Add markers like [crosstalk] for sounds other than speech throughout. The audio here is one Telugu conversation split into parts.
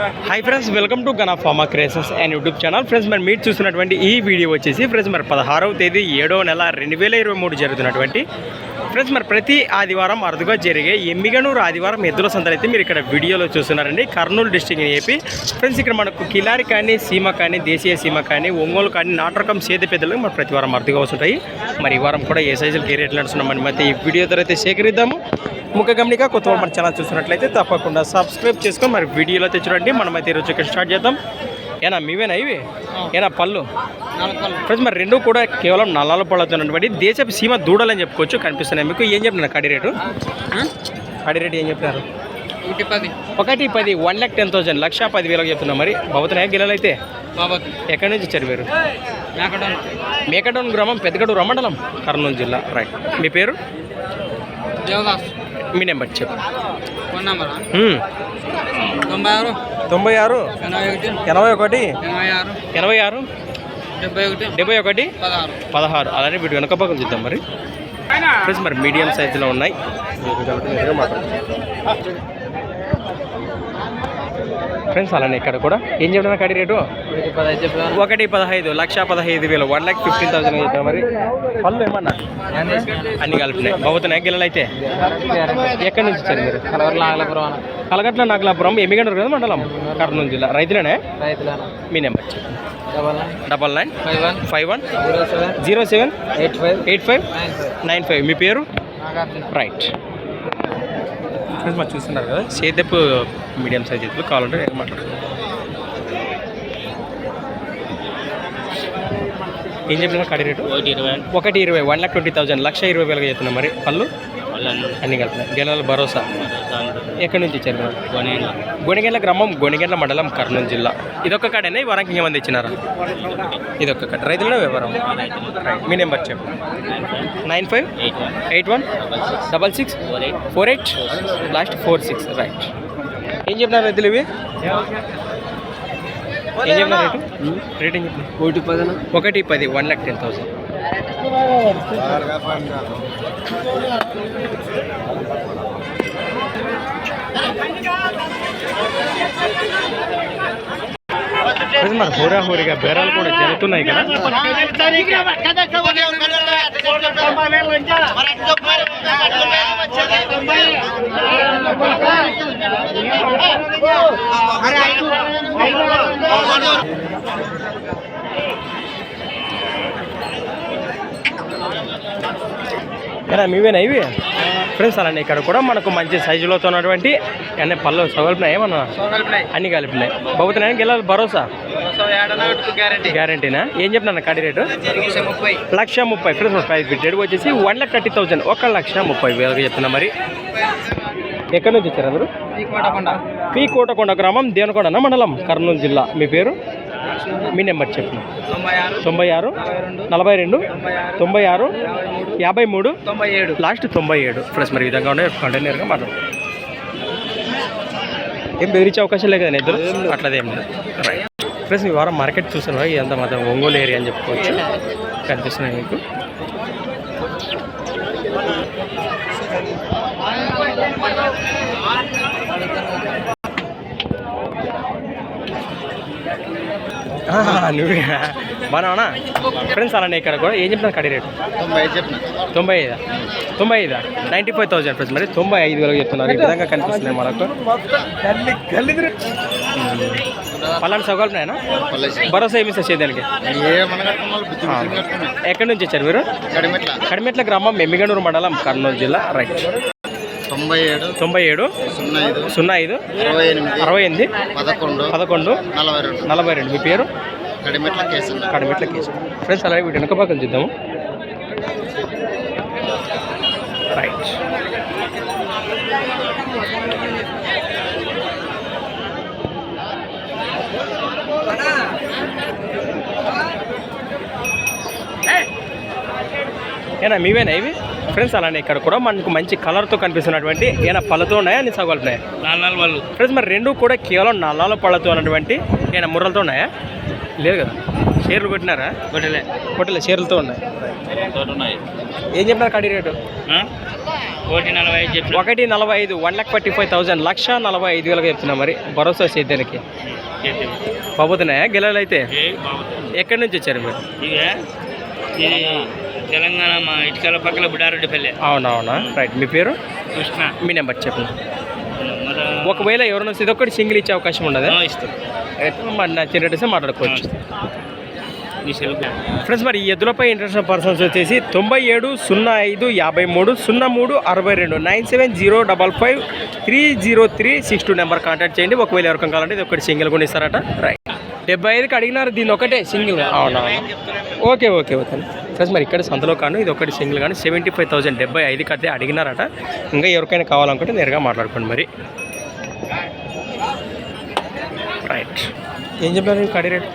Hi friends welcome to Gana pharma crazes and YouTube channel friends మరి మీరు చూస్తున్నటువంటి ఈ వీడియో వచ్చేసి ఫ్రెండ్స్ మరి పదహారవ తేదీ ఏడవ నెల రెండు వేల ఇరవై మూడు జరుగుతున్నటువంటి ఫ్రెండ్స్ మరి ప్రతి ఆదివారం అరుదుగా జరిగే ఎమ్మిగనూరు ఆదివారం ఎద్దుల సందడి అయితే మీరు ఇక్కడ వీడియోలో చూస్తున్నారండి. కర్నూలు డిస్టిక్ ఏపీ ఫ్రెండ్స్ ఇక్కడ మనకు కిలారి కానీ సీమ కానీ దేశీయ సీమ కానీ ఒంగోలు కానీ నాటకం సేద పెద్దలు మరి ప్రతి వారం అరుదుగా వస్తుంటాయి. మరి ఈ వారం కూడా ఏ సైజులకి ఏ రేట్లు నడుస్తున్నాం మరి ఈ వీడియో ద్వారా అయితే సేకరిద్దాము. ముఖ గమనిక కొత్త మన ఛానల్ చూసినట్లయితే తప్పకుండా సబ్స్క్రైబ్ చేసుకొని మరి వీడియోలో అయితే చూడండి. మనమైతే ఈరోజు ఇక్కడ స్టార్ట్ చేద్దాం. ఏనా మీవేనా ఇవి? ఏనా పళ్ళు? ఫ్రెండ్స్ మరి రెండు కూడా కేవలం నల్లాల పళ్ళతో ఉన్నటువంటి దేశపు సీమ దూడలని చెప్పుకోవచ్చు కనిపిస్తున్నాయి. మీకు ఏం చెప్తున్నారు కడి రేటు? కడి రేటు ఏం చెప్తున్నారు ఒకటి పది. ఒకటి పది వన్ ల్యాక్ టెన్ థౌసండ్ లక్ష పది వేలకు చెప్తున్నాం మరి. బాబుతున్నాయా గిల్లలు అయితే? ఎక్కడి నుంచి వచ్చారు మీరు? మేకడోన్. గ్రామం పెద్దగడూరు మండలం కర్నూలు జిల్లా. రైట్ మీ పేరు? దేవదాస్ మీ నెంబర్ చెప్పు. Phone number. తొంభై ఆరు. తొంభై ఆరు? ఎనభై ఒకటి? ఎనభై ఆరు. డెబ్బై ఒకటి. పదహారు. అలానే వీటి వెనక పక్కన చూద్దాం మరి. ఫ్రెండ్స్ మరి మీడియం సైజులో ఉన్నాయి. ఫ్రెండ్స్ అలానే ఇక్కడ కూడా. ఏం చెప్పిన కడి రేటు? ఒకటి పదహైదు లక్ష పదహైదు వేలు. వన్ ల్యాక్ ఫిఫ్టీన్ థౌసండ్ చెప్పిన మరి? పళ్ళు ఏమన్నా? అన్ని కలిపినాయి బాగుతున్నాయి గిల్లలు అయితే ఎక్కడి నుంచి వచ్చారు మీరు? కలగట్ల నాగలాపురం ఎమ్మిగంటారు కదా మండలం? కర్నూలు జిల్లా. రైతులేనే? మీ number double nine. Five one. Five one? Zero seven. Eight five. Eight five. Nine five. మీ పేరు? నాగార్జున. రైట్. ఫ్రెండ్స్ మరి చూస్తున్నారు కదా? సేదపు మీడియం సైజ్ ఎత్తులు కావాలంటే నేను మాట్లాడుతున్నాను ఏం చెప్పిన కడి రేటు? ఒకటి ఇరవై. ఒకటి ఇరవై వన్ లాక్ ట్వంటీ థౌసండ్ లక్ష ఇరవై వేలుగా చెప్తున్నా మరి. పళ్ళు? అన్ని కలిపిన గెలల భరోసా. ఎక్కడి నుంచి ఇచ్చారు గొనిగెండ్ల గ్రామం గొనిగెండ్ల మండలం కర్నూలు జిల్లా. ఇదొక్క కాడేనా? ఈ వారానికి ఇంకేమంది ఇచ్చినారా? ఇదొక్క కాడ. రైతులనే వ్యవహారం మీ నెంబర్ చెప్పు. Nine five eight one double six four eight last four six right ఏం చెప్పినారు రైతులు ఇవి? ఏం చెప్పినారు రేటు? రేట్ ఏం చెప్పిన ఒకటి పది వన్ లాక్ టెన్ థౌసండ్ మరి హోరా హోరీగా బేరాలు కూడా జరుగుతున్నాయి కదా ఏనా మీవేనా ఇవి? ఫ్రెండ్స్ అలానే ఇక్కడ కూడా మనకు మంచి సైజులతో ఉన్నటువంటి అన్నీ పళ్ళు సగలిపినాయి ఏమన్నా? అన్ని కలిపినాయి. బాబుతున్నాయి గెలాలి భరోసా? గ్యారంటీ గ్యారంటీనా ఏం చెప్తున్నా కడి రేటు? లక్ష ముప్పై. ఫ్రెండ్స్ ప్రైస్ పెట్టాడు వచ్చేసి వన్ లాక్ థర్టీ థౌసండ్ ఒక లక్ష ముప్పై వేలుగా చెప్తున్నా మరి. ఎక్కడి నుంచి వచ్చారు అందరూ? పీ కోటకొండ గ్రామం దేవనకొండ మండలం కర్నూలు జిల్లా. మీ పేరు? మీ నెంబర్ చెప్పండి తొంభై ఆరు నలభై రెండు తొంభై ఆరు యాభై మూడు తొంభై ఏడు. లాస్ట్ తొంభై ఏడు. ప్లస్ మరి విధంగా ఉండే కంటైనర్గా మాట్లాడు. ఏం బెదిరించే అవకాశం లేదు కదా ఇద్దరు? అట్లదేం లేదు. రైట్ ప్లస్ ఈ వారం మార్కెట్ చూస్తున్నా ఇదంతా మాత్రం ఒంగోలు ఏరియా అని చెప్పుకోవచ్చు. కనిపిస్తున్నాయి మీకు. ఆహా, నువ్వే. బాగా ఫ్రెండ్స్ అలానే ఇక్కడ కూడా. ఏం చెప్తున్నా కడి రేటు? తొంభై ఐదు చెప్పిన తొంభై ఐదా? తొంభై ఐదా? నైంటీ ఫైవ్ థౌసండ్ ఫ్రెండ్స్ మరి తొంభై ఐదు వేలకు చెప్తున్నారు. ఈ విధంగా కనిపిస్తున్నాయి మనకు. పలానా సౌకర్యం భరోసా ఏమి సార్ చేయడానికి ఎక్కడి నుంచి వచ్చారు మీరు? కడిమెట్ల. గ్రామం మెమ్మిగనూరు మండలం కర్నూలు జిల్లా రైట్ తొంభై ఏడు తొంభై ఏడు సున్నా ఐదు సున్నా ఐదు అరవై ఎనిమిది పదకొండు పదకొండు నలభై రెండు. నలభై రెండు. మీ పేరు? కడిమెట్ల కేసు కడిమెట్ల కేసు. ఫ్రెండ్స్ అలాగే వీటి వెనక పక్కన చూద్దాము. రైట్ ఏనా మీవేనా ఇవి? ఫ్రెండ్స్ అలానే ఇక్కడ కూడా మనకు మంచి కలర్తో కనిపిస్తున్నటువంటి ఏమైనా పళ్ళతో ఉన్నాయా అన్ని సగోలు ఉన్నాయా? నాలుగు వాళ్ళు ఫ్రెండ్స్ మరి రెండు కూడా కేవలం నల్లాల పళ్ళతో ఉన్నటువంటి ఏమైనా ముర్రలతో ఉన్నాయా? లేదు కదా? షేర్లు కొట్టినారా? కొట్టలే. కొట్టలే షేర్లతో ఉన్నాయి. తోట ఉన్నాయి. ఏం చెప్పినారు కడి రేటు? ఒకటి నలభై ఐదు ఒకటి నలభై ఐదు one lakh forty five thousand లక్ష నలభై ఐదు వేలకు చెప్తున్నా మరి. భరోసా సేద్యానికి బాబోతున్నాయా? గెలలు అయితే? ఎక్కడి నుంచి వచ్చారు మీరు? ఇదే తెలంగాణ మా ఇటుకల పక్కల బుడారెడ్డిపల్లి. అవునవునా? రైట్. మీ పేరు? కృష్ణ. మీ నెంబర్ చెప్పండి. ఒకవేళ ఎవరైనా ఇది ఒక్కటి సింగిల్ ఇచ్చే అవకాశం ఉండదా? ఇస్తాం. మరి నచ్చినట్టు మాట్లాడుకోవచ్చు. నీ సెల్ఫ్ ఫ్రెండ్స్ మరి ఈ ఎద్దులపై ఇంట్రెస్ట్ పర్సన్స్ వచ్చేసి తొంభై ఏడు సున్నా ఐదు యాభై మూడు సున్నా మూడు అరవై రెండు nine seven zero double five three zero three six two number contact చేయండి. ఒకవేళ ఎవరికం కావాలంటే ఇది ఒకటి సింగిల్ కూడా ఇస్తారట రైట్. డెబ్బై ఐదుకి అడిగినారు దీన్ని ఒకటే సింగిల్. అవునా? Okay okay okay. ఫ్రెండ్స్ మరి ఇక్కడ సంతలో కాను ఇది ఒకటి సింగిల్ కానీ సెవెంటీ ఫైవ్ థౌసండ్ డెబ్బై ఐదుకి అయితే అడిగినారట. ఇంకా ఎవరికైనా కావాలనుకుంటే నేరుగా మాట్లాడుకోండి మరి. రైట్ ఏం చెప్పారు కడి రేట్?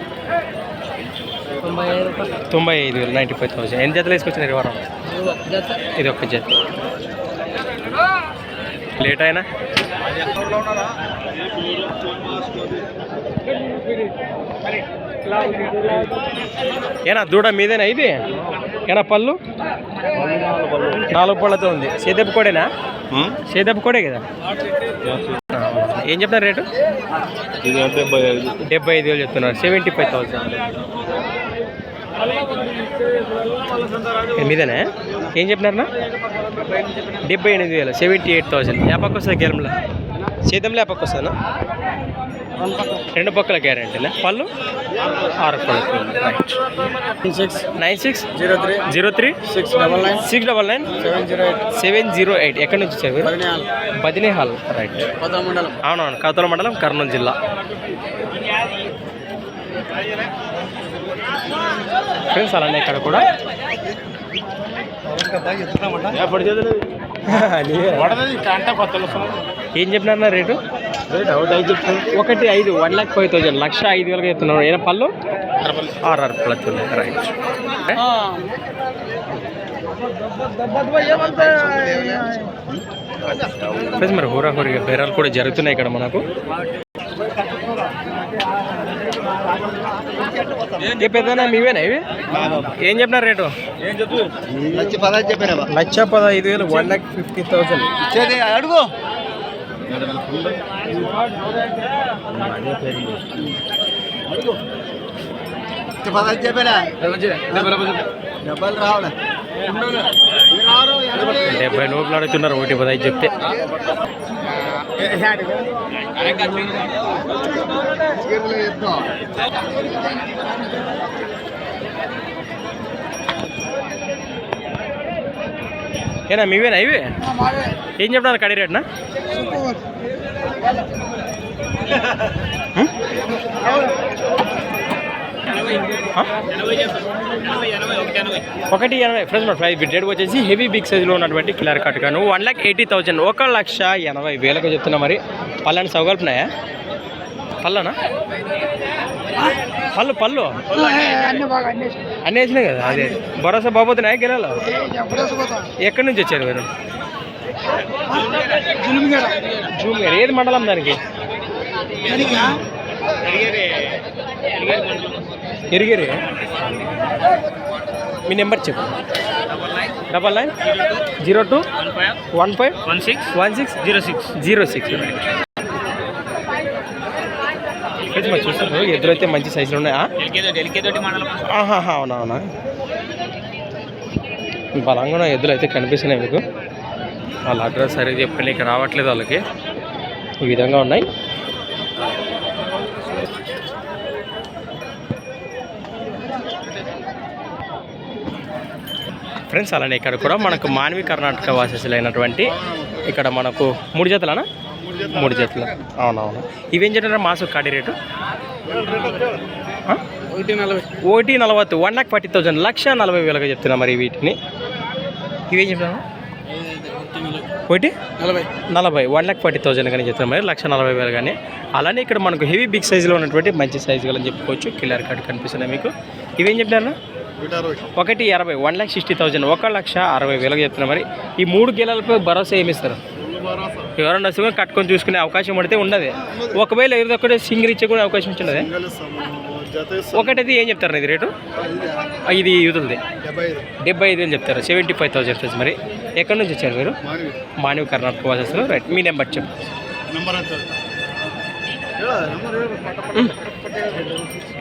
తొంభై ఐదు వేలు నైంటీ ఫైవ్ థౌసండ్ ఎన్ని జతలు వేసుకొచ్చినారు ఈ వారం? ఇది ఒక్క జత. లేట్ అయినా? ఏనా దూడ మీదేనా ఇది? ఏనా పళ్ళు? నాలుగు పళ్ళతో ఉంది. సేదెప్పు కోడేనా? సేదెప్పు కోడే కదా? ఏం చెప్తున్నారు రేటు? డెబ్బై ఐదు వేలు చెప్తున్నారు. సెవెంటీ ఫైవ్ థౌసండ్ మీదేనా? ఏం చెప్పినారన్నా డెబ్బై ఎనిమిది వేలు. సెవెంటీ ఎయిట్ థౌసండ్ ఏ పక్క వస్తుంది గెలంలో సేద్యంలో ఏ పక్క వస్తుందా రెండు పక్కల గ్యారంటీనా? పళ్ళు? ఆరు పళ్ళు. Right six nine six? Zero three. Zero three? Six double nine. Six double nine? Seven zero eight. Seven zero eight. ఎక్కడి నుంచి వచ్చారు? మీరు? పదినేలు బదినీ హాల్ రైట్ మండలం. అవునవును కౌతల మండలం కర్నూలు జిల్లా. ఫ్రెండ్స్ అలానే ఇక్కడ కూడా. [laughs] ఏం చెప్పినారన్న రేటు? ఒకటి ఐదు వన్ లాక్ ఫైవ్ థౌసండ్ లక్ష ఐదు వేలకు చెప్తున్నాడు ఏనా పళ్ళు? ఆరు ఆరు పళ్ళు ఉన్నాయి. రైట్ ఫ్రెండ్స్ మరి హోరా హోరీగా బేరాలు కూడా జరుగుతున్నాయి ఇక్కడ మనకు. ఏ పెద్దనా మీవేనా ఇవి? ఏం చెప్పినారు రేటు? లక్ష పదహారు చెప్పారా లక్ష పదహైదు వేలు వన్ లాక్ ఫిఫ్టీ థౌసండ్ చేది అడుగు లక్ష పదహారు చెప్పారా డబ్బులు రావడం డెబ్బై లోపల అడుగుతున్నారు ఒకటి పదహైదు చెప్తే ఏనా మీవేనా ఇవి? ఏం చెప్తున్నారు కడి రేట్నా? ఒకటి ఎనభై. ఫ్రెండ్స్ మన ప్రైస్ రేట్ వచ్చేసి హెవీ బిగ్ సైజులో ఉన్నటువంటి కిలర్ కట్ కాను వన్ లాక్ ఎయిటీ థౌసండ్ ఒక లక్ష ఎనభై వేలకు చెప్తున్నా మరి. పళ్ళని సౌగల్పునాయా పళ్ళనా? పళ్ళు పళ్ళు? అన్నీ వేసినాయి కదా అదే. భరోసా బాబోతున్నాయా గిరాలో ఎక్కడి నుంచి వచ్చారు మీరు? జూమియర్ ఏది మండలం దానికి? ఎరిగేరి. మీ నెంబర్ చెప్పు. Double nine zero two one five one six one six zero six. Zero six. మరి చూస్తారు. ఎదురైతే మంచి సైజులు ఉన్నాయా? ఆహాహా, అవునా అవునా బలంగా ఎద్దులు అయితే కనిపిస్తున్నాయి మీకు. వాళ్ళ అడ్రస్ సరిగ్గా చెప్పలేక రావట్లేదు వాళ్ళకి. ఈ విధంగా ఉన్నాయి. ఫ్రెండ్స్ అలానే ఇక్కడ కూడా మనకు మానవి కర్ణాటక వాసస్సులు అయినటువంటి ఇక్కడ మనకు మూడు జతలనా? మూడు జతలు అవునవును. ఇవేం చెప్పారు మాసు కాడి రేటు? ఒకటి నలభై ఒకటి నలభై వన్ లాక్ ఫార్టీ థౌసండ్ లక్ష నలభై వేలుగా చెప్తున్నా మరి వీటిని. ఇవేం చెప్తాను ఒకటి? నలభై నలభై వన్ లాక్ ఫార్టీ థౌసండ్ కానీ చెప్తున్నా మరి లక్ష నలభై వేలు కానీ అలానే ఇక్కడ మనకు హెవీ బిగ్ సైజులో ఉన్నటువంటి మంచి సైజు అని చెప్పుకోవచ్చు. కిల్లర్ కార్డ్ కనిపిస్తున్నాయి మీకు. ఇవేం చెప్తారు ఒకటి అరవై వన్ లాక్ సిక్స్టీ థౌసండ్ ఒక లక్ష అరవై వేలకు చెప్తున్నా మరి. ఈ మూడు గెలలపై భరోసా ఏమి ఇస్తారు? ఎవరన్నా వస్తే కూడా కట్టుకొని చూసుకునే అవకాశం పడితే ఉండదు. ఒకవేళ ఏదో ఒకటి సింగిల్ ఇచ్చే కూడా అవకాశం ఉంటున్నది ఒకటైతే ఏం చెప్తారు ఇది రేటు? ఇది యూతులది డెబ్బై ఐదు. వేలు చెప్తారు. సెవెంటీ ఫైవ్ థౌసండ్ ఫ్రెండ్స్ మరి. ఎక్కడి నుంచి వచ్చారు మీరు? మానవి. కర్ణాటక వాసెస్లో రైట్. మీ నెంబర్ చెప్పు. Number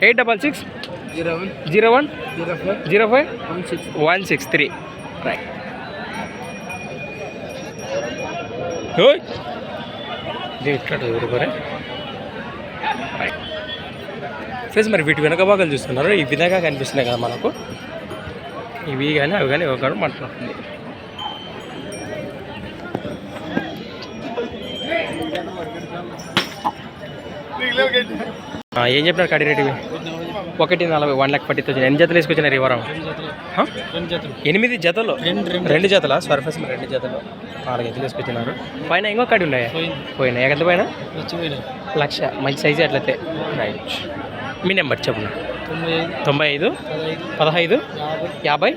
eight double six zero one. Zero one zero five one six one six friends మరి వీటి వెనక భాగాలు చూస్తున్నారు. ఈ విధంగా కనిపిస్తున్నాయి కదా మనకు. ఇవి కానీ అవి కానీ ఒక మాట్లాడుతుంది. ఏం చెప్పినారు కడి రేటు ఇవి? ఒకటి నలభై వన్ లాక్ ఫార్టీ థౌసండ్. ఎన్ని జతలు వేసుకొచ్చినారు ఈ వారం? ఎనిమిది జతలు? రెండు జతల. సర్ఫేస్ రెండు జతలు. నాలుగు జతలు వేసుకొచ్చినారు పైన ఇంకో కడి ఉన్నాయి? పోయినాయి ఎంత పైన లక్ష. మంచి సైజు అట్లయితే. రైట్. మీ నెంబర్ చెప్పు తొంభై ఐదు. పదహైదు. యాభై.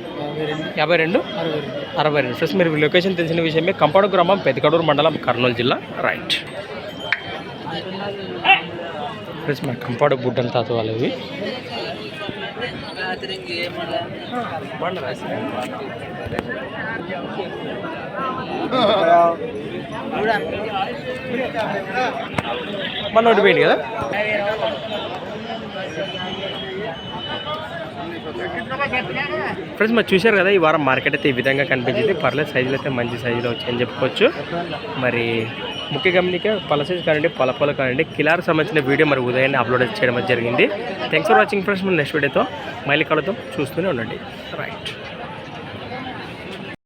యాభై? రెండు. అరవై రెండు. ఫ్రెండ్స్ మీరు లొకేషన్ తెలిసిన విషయమే. కంపాడు గ్రామం పెద్దకడూరు మండలం కర్నూలు జిల్లా. రైట్. ఫ్రెండ్స్ మన కంపాడు బుడ్డన్ తాత వాళ్ళవి మన నోటి పోయింది కదా? ఫ్రెండ్స్ మరి చూశారు కదా ఈ వారం మార్కెట్ అయితే ఈ విధంగా కనిపించింది. పర్లేదు సైజులు అయితే మంచి సైజులో వచ్చాయని చెప్పుకోవచ్చు. మరి ముఖ్య గమనిక పల సైజు కానివ్వండి పల కానివ్వండి కిలార్ సంబంధించిన వీడియో మరి ఉదయాన్నే అప్లోడ్ చేయడం జరిగింది. థ్యాంక్స్ ఫర్ వాచింగ్ ఫ్రెండ్స్ మన నెక్స్ట్ వీడియోతో మళ్ళీ కలుద్దాం. చూస్తూనే ఉండండి. రైట్